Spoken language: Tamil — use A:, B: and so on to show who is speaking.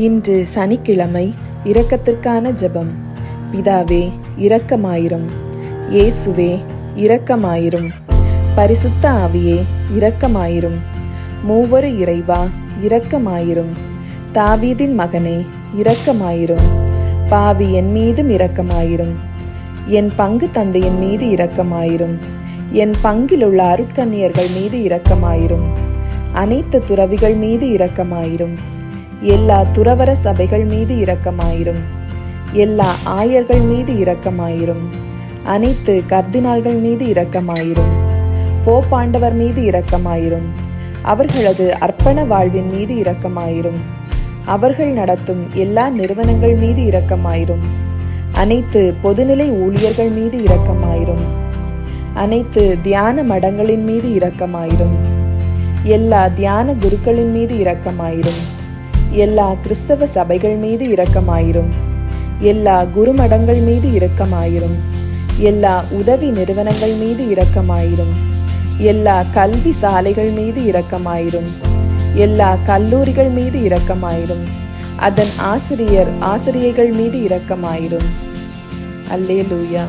A: இன்று சனிக்கிழமை இரக்கத்திற்கான ஜெபம். பிதாவே இரக்கமாயிரும். இயேசுவே இரக்கமாயிரும். பரிசுத்த ஆவியே இரக்கமாயிரும். மூவரு இறைவா இரக்கமாயிரும். தாவீதின் மகனே இரக்கமாயிரும். பாவி என் மீதும் இரக்கமாயிரும். என் பங்கு தந்தையின் மீது இரக்கமாயிரும். என் பங்கிலுள்ள அருட்கன்னியர்கள் மீது இரக்கமாயிரும். அனைத்து துறவிகள் மீது இரக்கமாயிரும். எல்லா துறவர சபைகள் மீது இரக்கமாயிரும். எல்லா ஆயர்கள் மீது இரக்கமாயிரும். அனைத்து கர்தினால்கள் மீது இரக்கமாயிரும். போப்பாண்டவர் மீது இரக்கமாயிரும். அவர்களது அர்ப்பண வாழ்வின் மீது இரக்கமாயிரும். அவர்கள் நடத்தும் எல்லா நிறுவனங்கள் மீது இரக்கமாயிரும். அனைத்து பொதுநிலை ஊழியர்கள் மீது இரக்கமாயிரும். அனைத்து தியான மடங்களின் மீது இரக்கமாயிரும். எல்லா தியான குருக்களின் மீது இரக்கமாயிரும். எல்லா கிறிஸ்தவ சபைகள் மீது இரக்கமாயிரும். எல்லா குருமடங்கள் மீது இரக்கமாயிரும். எல்லா உதவி நிறுவனங்கள் மீது இரக்கமாயிரும். எல்லா கல்வி சாலைகள் மீது இரக்கமாயிரும். எல்லா கல்லூரிகள் மீது இரக்கமாயிரும். அதன் ஆசிரியர் ஆசிரியைகள் மீது இரக்கமாயிரும். அல்லேலூயா.